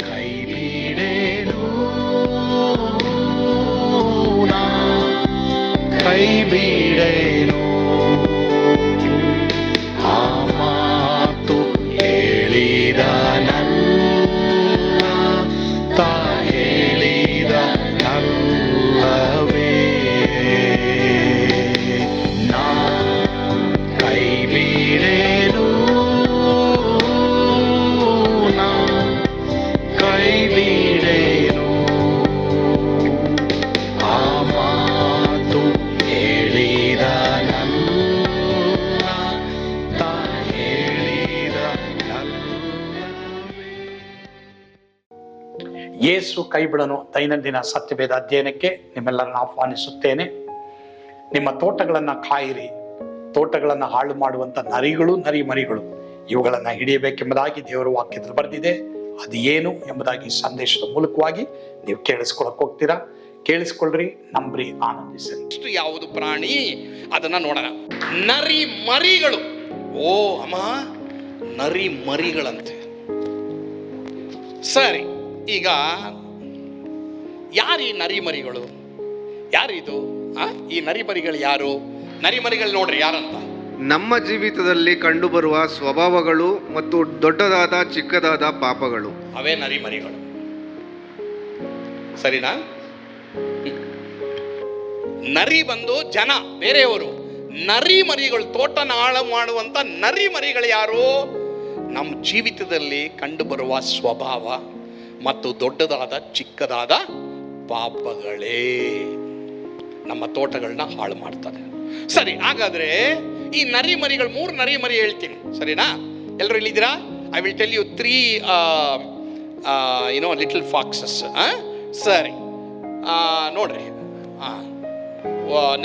ಕೈ ಬಿಡೇನು ಯೇಸು ಕೈಬಿಡನು ದೈನಂದಿನ ಸತ್ಯವೇದ ಅಧ್ಯಯನಕ್ಕೆ ನಿಮ್ಮೆಲ್ಲರನ್ನು ಆಹ್ವಾನಿಸುತ್ತೇನೆ. ನಿಮ್ಮ ತೋಟಗಳನ್ನು ಕಾಯಿರಿ. ತೋಟಗಳನ್ನು ಹಾಳು ಮಾಡುವಂತ ನರಿಗಳು, ನರಿ ಮರಿಗಳು, ಇವುಗಳನ್ನ ಹಿಡಿಯಬೇಕೆಂಬುದಾಗಿ ದೇವರ ವಾಕ್ಯದಲ್ಲಿ ಬರೆದಿದೆ. ಅದು ಏನು ಎಂಬುದಾಗಿ ಸಂದೇಶದ ಮೂಲಕವಾಗಿ ನೀವು ಕೇಳಿಸ್ಕೊಳಕ್ ಹೋಗ್ತೀರಾ? ಕೇಳಿಸ್ಕೊಳ್ರಿ ನಂಬ್ರಿ, ಆನಂದಿಸಿರಿ. ಯಾವುದು ಪ್ರಾಣಿ? ಅದನ್ನ ನೋಡೋಣ. ನರಿ ಮರಿಗಳು. ಓ, ಅಮ್ಮ, ನರಿ ಮರಿಗಳಂತೆ. ಸರಿ, ಈಗ ಯಾರು ಈ ನರಿಮರಿಗಳು? ಯಾರಿದು ಆ? ಈ ನರಿಮರಿಗಳು ಯಾರು? ನರಿಮರಿಗಳು ನೋಡ್ರಿ ಯಾರಂತ? ನಮ್ಮ ಜೀವಿತದಲ್ಲಿ ಕಂಡುಬರುವ ಸ್ವಭಾವಗಳು ಮತ್ತು ದೊಡ್ಡದಾದ ಚಿಕ್ಕದಾದ ಪಾಪಗಳು. ಅವೇ ನರಿಮರಿಗಳು. ಸರಿನಾ? ನರಿ ಬಂದು ಜನ ಬೇರೆಯವರು. ನರಿಮರಿಗಳು ತೋಟನ ಹಾಳು ಮಾಡುವಂತ ನರಿ ಮರಿಗಳು ಯಾರು? ನಮ್ಮ ಜೀವಿತದಲ್ಲಿ ಕಂಡುಬರುವ ಸ್ವಭಾವ ಮತ್ತು ದೊಡ್ಡದಾದ ಚಿಕ್ಕದಾದ ಪಾಪಗಳೇ ನಮ್ಮ ತೋಟಗಳನ್ನ ಹಾಳು ಮಾಡ್ತಾರೆ ಸರಿ ಹಾಗಾದ್ರೆ ಈ ನರಿ ಮರಿಗಳು ಮೂರು ನರಿ ಮರಿ ಹೇಳ್ತೀನಿ. ಸರಿನಾ? ಎಲ್ಲರೂ ಇಲ್ಲಿದ್ದೀರಾ I will tell you three ಏನೋ ಲಿಟಲ್ ಫಾಕ್ಸಸ್ ಸರಿ. ನೋಡ್ರಿ.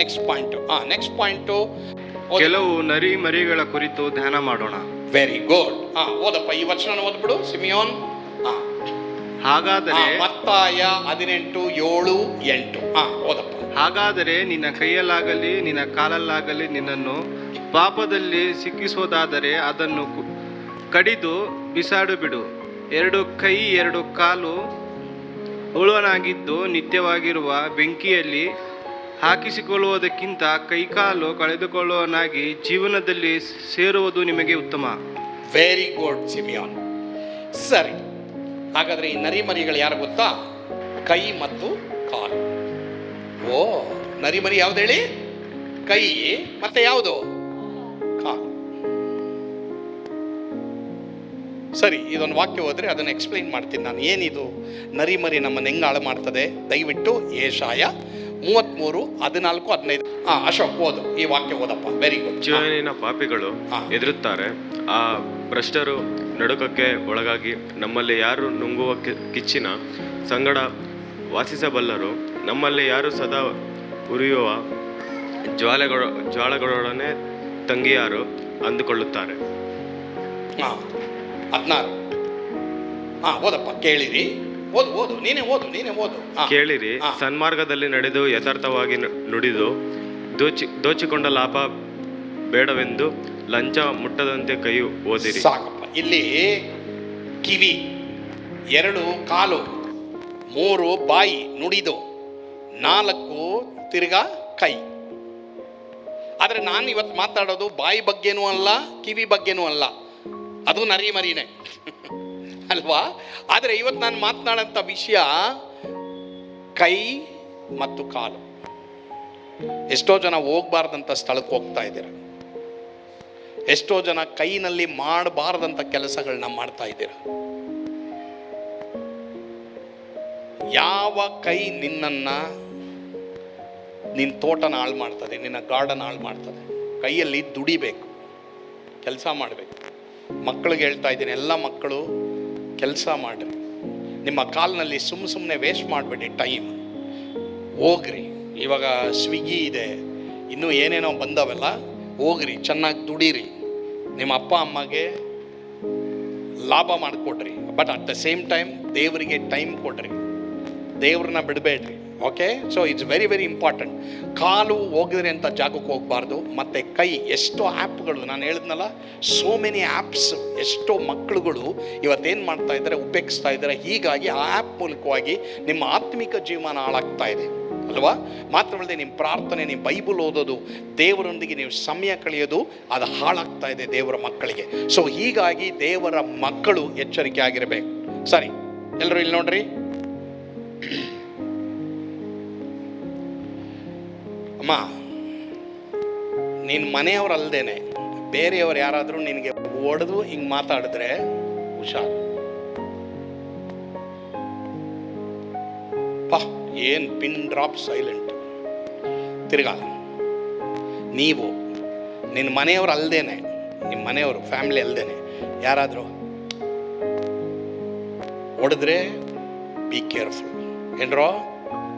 ನೆಕ್ಸ್ಟ್ ಪಾಯಿಂಟು ಹಾಂ ನೆಕ್ಸ್ಟ್ ಪಾಯಿಂಟು ಕೆಲವು ನರಿ ಮರಿಗಳ ಕುರಿತು ಧ್ಯಾನ ಮಾಡೋಣ. ವೆರಿ ಗುಡ್ ಹಾಂ ಓದಪ್ಪ ಈ ವಚನ ಓದ್ಬಿಡು ಸಿಮಿಯೋನ್. ಹಾಂ ಹಾಗಾದರೆ ಮತ್ತಾಯ ಹದಿನೆಂಟು ಏಳು ಎಂಟು. ಹಾಂ ಓದಪ್ಪ. ಹಾಗಾದರೆ ನಿನ್ನ ಕೈಯಲ್ಲಾಗಲಿ ನಿನ್ನ ಕಾಲಲ್ಲಾಗಲಿ ನಿನ್ನನ್ನು ಪಾಪದಲ್ಲಿ ಸಿಕ್ಕಿಸೋದಾದರೆ ಅದನ್ನು ಕಡಿದು ಬಿಸಾಡು ಬಿಡು. ಎರಡು ಕೈ ಎರಡು ಕಾಲು ಉಳುವನಾಗಿದ್ದು ನಿತ್ಯವಾಗಿರುವ ಬೆಂಕಿಯಲ್ಲಿ ಹಾಕಿಸಿಕೊಳ್ಳುವುದಕ್ಕಿಂತ ಕೈಕಾಲು ಕಳೆದುಕೊಳ್ಳುವನಾಗಿ ಜೀವನದಲ್ಲಿ ಸೇರುವುದು ನಿಮಗೆ ಉತ್ತಮ. ವೆರಿ ಗುಡ್ ಸಿಮಿಯಾನ್ ಸರಿ ಹಾಗಾದ್ರೆ ಈ ನರಿಮರಿಗಳು ಯಾರು ಗೊತ್ತಾ? ಕೈ ಮತ್ತು ಕಾಲು. ಓ ನರಿಮರಿ ಯಾವ್ದು ಹೇಳಿ? ಕೈ ಮತ್ತೆ ಯಾವುದು? ಕಾಲು. ಸರಿ ಇದೊಂದು ವಾಕ್ಯ ಹೋದ್ರೆ ಅದನ್ನು ಎಕ್ಸ್ಪ್ಲೈನ್ ಮಾಡ್ತೀನಿ ನಾನು. ಏನಿದು? ನರಿಮರಿ ನಮ್ಮನ್ನು ಹೆಂಗೆ ಹಾಳು ಮಾಡ್ತದೆ. ದಯವಿಟ್ಟು ಏಷಾಯ ಮೂವತ್ತ್ಮೂರು ಹದಿನಾಲ್ಕು ಹದಿನೈದು. ಹಾ ಅಶೋಕ್ ಓದು. ಈ ವಾಕ್ಯ ಓದಪ್ಪ. ವೆರಿ ಗುಡ್ ಜೀವನಿನ ಪಾಪಿಗಳು. ಎದುರುತ್ತಾರೆ. ಆ ಭ್ರಷ್ಟರು ನಡುಕಕ್ಕೆ ಒಳಗಾಗಿ ನಮ್ಮಲ್ಲಿ ಯಾರು ನುಂಗುವ ಕಿಚ್ಚಿನ ಸಂಗಡ ವಾಸಿಸಬಲ್ಲರು ನಮ್ಮಲ್ಲಿ ಯಾರು ಸದಾ ಉರಿಯುವ ಜ್ವಾಲೆಗಳ ಜ್ವಾಲೆಗಳೊಡನೆ ತಂಗಿಯಾರು ಅಂದುಕೊಳ್ಳುತ್ತಾರೆ. ಹಾ ಹದಿನಾರು. ಹಾ ಓದಪ್ಪ ಕೇಳಿರಿ. ಓದು ಓದು ನೀನೇ ಓದು ನೀನೇ ಓದು. ಕೇಳಿರಿ. ಸನ್ಮಾರ್ಗದಲ್ಲಿ ನಡೆದು ಯಥಾರ್ಥವಾಗಿ ನುಡಿದು ದೋಚಿ ದೋಚಿಕೊಂಡ ಲಾಭ ಬೇಡವೆಂದು ಲಂಚ ಮುಟ್ಟದಂತೆ ಕೈ ಓದಿರಿ. ಸಾಕಪ್ಪ. ಇಲ್ಲಿ ಕಿವಿ, ಎರಡು ಕಾಲು, ಮೂರು ಬಾಯಿ ನುಡಿದು, ನಾಲ್ಕು ತಿರ್ಗಾ ಕೈ. ಆದರೆ ನಾನು ಇವತ್ತು ಮಾತಾಡೋದು ಬಾಯಿ ಬಗ್ಗೆನೂ ಅಲ್ಲ, ಕಿವಿ ಬಗ್ಗೆನೂ ಅಲ್ಲ. ಅದು ನರಿ ಮರಿನೇ. ಅಲ್ವಾ? ಆದರೆ ಇವತ್ತು ನಾನು ಮಾತನಾಡೋಂಥ ವಿಷಯ ಕೈ ಮತ್ತು ಕಾಲು. ಎಷ್ಟೋ ಜನ ಹೋಗ್ಬಾರ್ದಂಥ ಸ್ಥಳಕ್ಕೆ ಹೋಗ್ತಾ ಇದ್ದೀರ. ಎಷ್ಟೋ ಜನ ಕೈನಲ್ಲಿ ಮಾಡಬಾರದಂಥ ಕೆಲಸಗಳನ್ನ ಮಾಡ್ತಾ ಇದ್ದೀರ. ಯಾವ ಕೈ ನಿನ್ನನ್ನ ನಿನ್ನ ತೋಟನ ಹಾಳು ಮಾಡ್ತದೆ, ನಿನ್ನ ಗಾರ್ಡನ್ ಹಾಳು ಮಾಡ್ತದೆ, ಕೈಯಲ್ಲಿ ದುಡಿಬೇಕು, ಕೆಲಸ ಮಾಡಬೇಕು. ಮಕ್ಕಳಿಗೆ ಹೇಳ್ತಾ ಇದ್ದೀನಿ, ಎಲ್ಲ ಮಕ್ಕಳು ಕೆಲಸ ಮಾಡಿರಿ. ನಿಮ್ಮ ಕಾಲಿನಲ್ಲಿ ಸುಮ್ಮ ಸುಮ್ಮನೆ ವೇಸ್ಟ್ ಮಾಡಬೇಡಿ, ಟೈಮ್. ಹೋಗ್ರಿ. ಇವಾಗ ಸ್ವಿಗ್ಗಿ ಇದೆ, ಇನ್ನೂ ಏನೇನೋ ಬಂದವೆಲ್ಲ ಹೋಗ್ರಿ, ಚೆನ್ನಾಗಿ ದುಡೀರಿ. ನಿಮ್ಮ ಅಪ್ಪ, ಅಮ್ಮಗೆ ಲಾಭ ಮಾಡಿಕೊಡ್ರಿ. But at the same time ದೇವರಿಗೆ ಟೈಮ್ ಕೊಡ್ರಿ. ದೇವ್ರನ್ನ ಬಿಡಬೇಡ್ರಿ. Okay so it's very very important ಕಾಲು ಹೋಗಿದ್ರೆ ಅಂತ ಜಾಗಕ್ಕೆ ಹೋಗಬಾರ್ದು. ಮತ್ತು ಕೈ ಎಷ್ಟೋ ಆ್ಯಪ್ಗಳು, ನಾನು ಹೇಳಿದ್ನಲ್ಲ ಸೋ ಮೆನಿ ಆ್ಯಪ್ಸ್ ಎಷ್ಟೋ ಮಕ್ಕಳುಗಳು ಇವತ್ತೇನು ಮಾಡ್ತಾ ಇದ್ದಾರೆ, ಉಪಯೋಗಿಸ್ತಾ ಇದ್ದಾರೆ, ಹೀಗಾಗಿ ಆ ಆ್ಯಪ್ ಮೂಲಕವಾಗಿ ನಿಮ್ಮ ಆತ್ಮಿಕ ಜೀವನ ಹಾಳಾಗ್ತಾ ಇದೆ. ಅಲ್ವಾ? ಮಾತ್ರವಲ್ಲದೆ ನಿಮ್ಮ ಪ್ರಾರ್ಥನೆ ನಿಮ್ಮ ಬೈಬಲ್ ಓದೋದು, ದೇವರೊಂದಿಗೆ ನೀವು ಸಮಯ ಕಳೆಯೋದು, ಅದು ಹಾಳಾಗ್ತಾ ಇದೆ ದೇವರ ಮಕ್ಕಳಿಗೆ. ಸೊ ಹೀಗಾಗಿ ದೇವರ ಮಕ್ಕಳು ಎಚ್ಚರಿಕೆ ಆಗಿರಬೇಕು. ಸರಿ ಎಲ್ಲರೂ ಇಲ್ಲಿ ನೋಡ್ರಿ? ಅಮ್ಮ ನಿನ್ನ ಮನೆಯವ್ರಲ್ದೇನೆ ಬೇರೆಯವ್ರು ಯಾರಾದರೂ ನಿನಗೆ ಹೊಡೆದು ಹಿಂಗೆ ಮಾತಾಡಿದ್ರೆ ಹುಷಾರು. ಏನು ಪಿನ್ ಡ್ರಾಪ್ ಸೈಲೆಂಟ್ ತಿರ್ಗಾ, ನೀವು ನಿನ್ನ ಮನೆಯವ್ರು ಅಲ್ಲದೇನೆ ನಿಮ್ಮ ಮನೆಯವರು ಫ್ಯಾಮಿಲಿ ಅಲ್ಲದೇನೆ ಯಾರಾದರೂ ಹೊಡೆದ್ರೆ ಬಿ ಕೇರ್ಫುಲ್ ಏನ್ರೋ,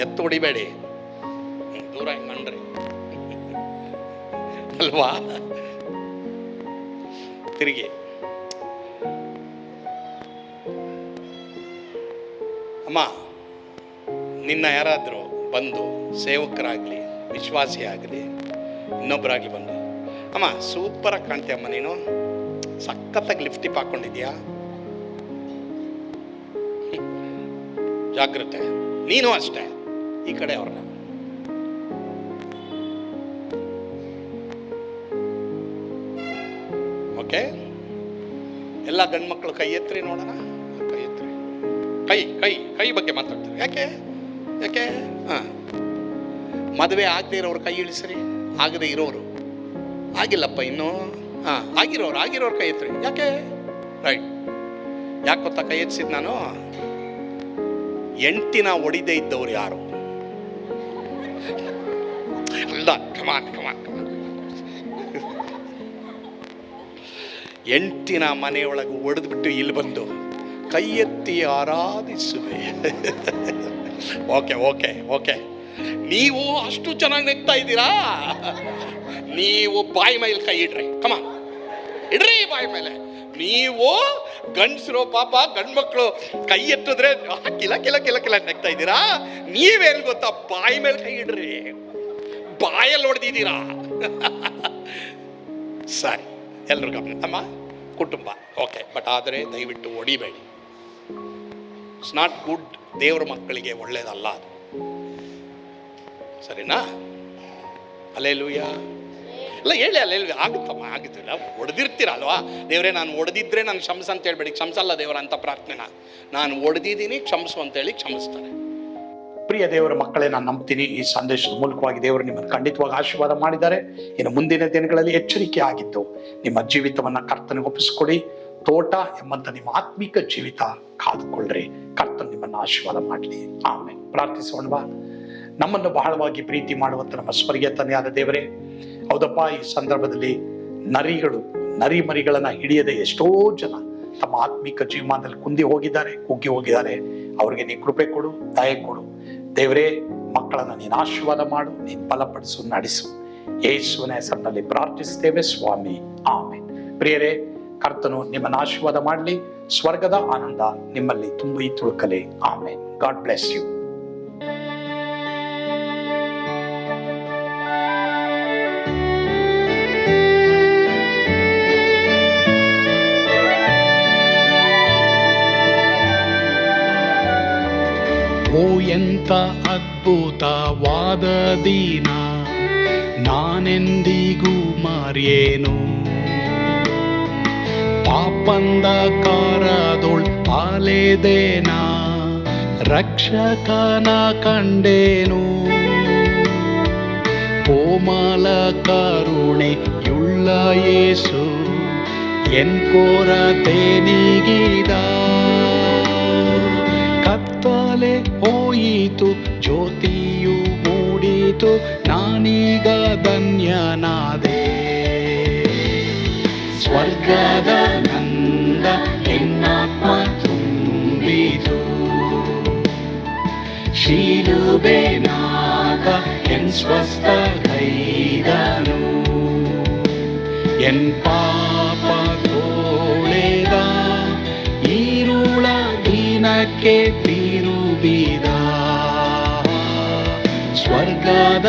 ಎತ್ತು ಹೊಡಿಬೇಡಿ. ದೂರ ಹಿಂಗಣ್ರಿ ಅಲ್ವಾ? ತಿರುಗಿ. ಅಮ್ಮ ನಿನ್ನ ಯಾರಾದರೂ ಬಂದು ಸೇವಕರಾಗಲಿ ವಿಶ್ವಾಸಿ ಆಗಲಿ ಇನ್ನೊಬ್ಬರಾಗಲಿ ಬಂದು, ಅಮ್ಮ ಸೂಪರಾಗಿ ಕಾಣ್ತೀಯ ಅಮ್ಮ ನೀನು. ಸಖತ್ತಾಗಿ ಲಿಫ್ಟಿಪ್ ಹಾಕ್ಕೊಂಡಿದ್ಯಾ ಜಾಗ್ರತೆ. ನೀನು ಅಷ್ಟೇ, ಈ ಕಡೆ ಅವ್ರನ್ನ. ಓಕೆ? ಎಲ್ಲ ಗಂಡು ಮಕ್ಕಳು ಕೈ ಎತ್ತರಿ ನೋಡೋಣ? ಕೈ ಎತ್ತರಿ ಕೈ ಕೈ ಕೈ ಬಗ್ಗೆ ಮಾತಾಡ್ತಾರೆ. ಯಾಕೆ? ಯಾಕೆ? ಹಾಂ. ಮದುವೆ ಆಗದೆ ಇರೋರು ಕೈ ಇಳಿಸ್ರಿ. ಆಗದೆ ಇರೋರು. ಆಗಿಲ್ಲಪ್ಪ ಇನ್ನೂ. ಹಾಂ, ಆಗಿರೋರು ಆಗಿರೋರು ಕೈ ಎತ್ತರಿ ಯಾಕೆ? ರೈಟ್. ಯಾಕೆ ಗೊತ್ತಾ ಕೈ ಎತ್ತಿಸಿದ್ ನಾನು? ಎಂಟಿನ ಒಡಿದೇ ಇದ್ದವ್ರು ಯಾರು? ಅಲ್ಲ ಕಮಾನ್ ಕಮಾನ್ ಎಂಟಿನ ಮನೆಯೊಳಗೆ ಒಡೆದ್ಬಿಟ್ಟು ಇಲ್ಲಿ ಬಂದು. ಕೈ ಎತ್ತಿ ಆರಾಧಿಸುವೆ. ಓಕೆ ಓಕೆ ಓಕೆ ನೀವು ಅಷ್ಟು ಚೆನ್ನಾಗಿ ನೆಗ್ತಾ ಇದ್ದೀರಾ? ನೀವು ಬಾಯಿ ಮೇಲೆ ಕೈ ಇಡ್ರಿ. ಕಮ ಇಡ್ರಿ ಬಾಯಿ ಮೇಲೆ. ನೀವು ಗಂಡಸರು ಪಾಪ ಗಂಡ್ಮಕ್ಳು ಕೈ ಎತ್ತಿದ್ರೆ ಕಿಲ ಕಿಲ ಕಿಲ ಕಿಲ ನೆಗ್ತಾ ಇದ್ದೀರಾ? ನೀವೇನ್ ಗೊತ್ತಾ? ಬಾಯಿ ಮೇಲೆ ಕೈ ಇಡ್ರಿ. ಬಾಯಲ್ಲಿ ಹೊಡೆದಿದ್ದೀರಾ? ಸರಿ ಎಲ್ಲರೂ ಗಮನ ಅಮ್ಮ, ಕುಟುಂಬ. ಓಕೆ ಬಟ್ ಆದರೆ ದಯವಿಟ್ಟು ಹೊಡಿಬೇಡಿ. ಇಟ್ಸ್ ನಾಟ್ ಗುಡ್ ದೇವ್ರ ಮಕ್ಕಳಿಗೆ ಒಳ್ಳೇದಲ್ಲ ಅದು. ಸರಿನಾ? ಅಲ್ಲೇಲೂಯ ಅಲ್ಲ, ಹೇಳಿ ಅಲ್ಲೆಲ್ಲ ಆಗುತ್ತಮ್ಮ ಆಗುತ್ತಿಲ್ಲ ಹೊಡೆದಿರ್ತೀರ ಅಲ್ವಾ ದೇವರೇ, ನಾನು ಹೊಡೆದಿದ್ರೆ ನಾನು ಕ್ಷಮಿಸ ಅಂತ ಹೇಳ್ಬೇಡಿ. ಕ್ಷಮಿಸಲ್ಲ ದೇವರ ಅಂತ ಪ್ರಾರ್ಥನೆನ ನಾನು ಹೊಡೆದಿದ್ದೀನಿ ಕ್ಷಮಿಸು ಅಂತೇಳಿ ಕ್ಷಮಿಸ್ತಾರೆ. ಪ್ರಿಯ ದೇವರ ಮಕ್ಕಳೇ, ನಾನು ನಂಬ್ತೀನಿ. ಈ ಸಂದೇಶದ ಮೂಲಕವಾಗಿ ದೇವರು ನಿಮ್ಮನ್ನು ಖಂಡಿತವಾಗಿ ಆಶೀರ್ವಾದ ಮಾಡಿದ್ದಾರೆ. ಇನ್ನು ಮುಂದಿನ ದಿನಗಳಲ್ಲಿ ಎಚ್ಚರಿಕೆ ಆಗಿದ್ದು ನಿಮ್ಮ ಜೀವಿತವನ್ನು ಕರ್ತನಿಗೆ ಒಪ್ಪಿಸಿಕೊಡಿ. ತೋಟ ಎಂಬಂತ ನಿಮ್ಮ ಆತ್ಮಿಕ ಜೀವಿತ ಕಾದುಕೊಳ್ಳ್ರಿ ಕರ್ತನ್ ನಿಮ್ಮನ್ನು ಆಶೀರ್ವಾದ ಮಾಡಲಿ. ಆಮೇಲೆ ಪ್ರಾರ್ಥಿಸೋಣವಾ. ನಮ್ಮನ್ನು ಬಹಳವಾಗಿ ಪ್ರೀತಿ ಮಾಡುವಂತ ನಮ್ಮ ಸ್ವರ್ಗೀಯ ತನೆಯಾದ ದೇವರೇ, ಹೌದಪ್ಪ, ಈ ಸಂದರ್ಭದಲ್ಲಿ ನರಿಗಳು, ನರಿ ಮರಿಗಳನ್ನ ಹಿಡಿಯದೆ ಎಷ್ಟೋ ಜನ ತಮ್ಮ ಆತ್ಮಿಕ ಜೀವಮಾನದಲ್ಲಿ ಕುಂದಿ ಹೋಗಿದ್ದಾರೆ, ಕುಗ್ಗಿ ಹೋಗಿದ್ದಾರೆ. ಅವರಿಗೆ ನೀ ಕೃಪೆ ಕೊಡು, ದಯ ಕೊಡು. ದೇವರೇ, ಮಕ್ಕಳನ್ನ ನೀನು ಆಶೀರ್ವಾದ ಮಾಡು, ನೀನು ಬಲಪಡಿಸು, ನಡೆಸು. ಯೇಸುವಿನ ಹೆಸರಿನಲ್ಲಿ ಪ್ರಾರ್ಥಿಸ್ತೇವೆ, ಸ್ವಾಮಿ. ಆಮೇನ್. ಪ್ರಿಯರೇ ಕರ್ತನು ನಿಮ್ಮನ್ನು ಆಶೀರ್ವಾದ ಮಾಡಲಿ, ಸ್ವರ್ಗದ ಆನಂದ ನಿಮ್ಮಲ್ಲಿ ತುಂಬಿ ತುಳುಕಲಿ. ಆಮೇಲೆ ಗಾಡ್ ಬ್ಲೆಸ್ ಯು. ಓ ಎಂತ ಅದ್ಭುತವಾದ ದಿನ, ನಾನೆಂದಿಗೂ ಮರೆಯೇನು? ಪಾಪಂದ ಕಾರದೊಳ್ ಅಲೆದೇನ ರಕ್ಷಕನ ಕಂಡೇನು ಕೋಮಲ ಕರುಣೆಯುಳ್ಳ ಯೇಸು ಎನ್ ಕೊರತೆ ನೀಗಿದ ಕತ್ತಲೆ ಹೋಯಿತು ಜ್ಯೋತಿಯು ಮೂಡಿತು ನಾನೀಗ ಧನ್ಯನಾದೆ ಸ್ವರ್ಗದ ನಂದ ಎನ್ನಾತ್ಮ ತುಂಬಿತು ಶಿಲುಬೆನಾಗ ಎನ್ ಸ್ವಸ್ಥ ಕೈದನು ಎನ್ ಪಾಪ ತೋಳೆದ ಈರುಳ ದಿನಕ್ಕೆ ತಿರುಬಿದ ಸ್ವರ್ಗದ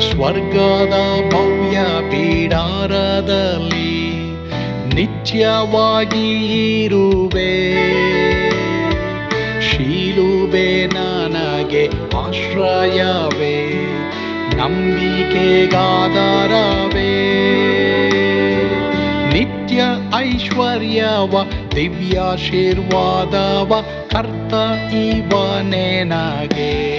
ಸ್ವರ್ಗದ ಭವ್ಯ ಪೀಡಾರದಲ್ಲಿ ನಿತ್ಯವಾಗಿ ಇರುವೆ. ಶೀಲುಬೆ ನನಗೆ ಆಶ್ರಯವೇ, ನಂಬಿಕೆಗಾದರವೇ. ನಿತ್ಯ ಐಶ್ವರ್ಯವ, ದಿವ್ಯಾಶೀರ್ವಾದವ ಕರ್ತ ಇವನೇ ನಗೆ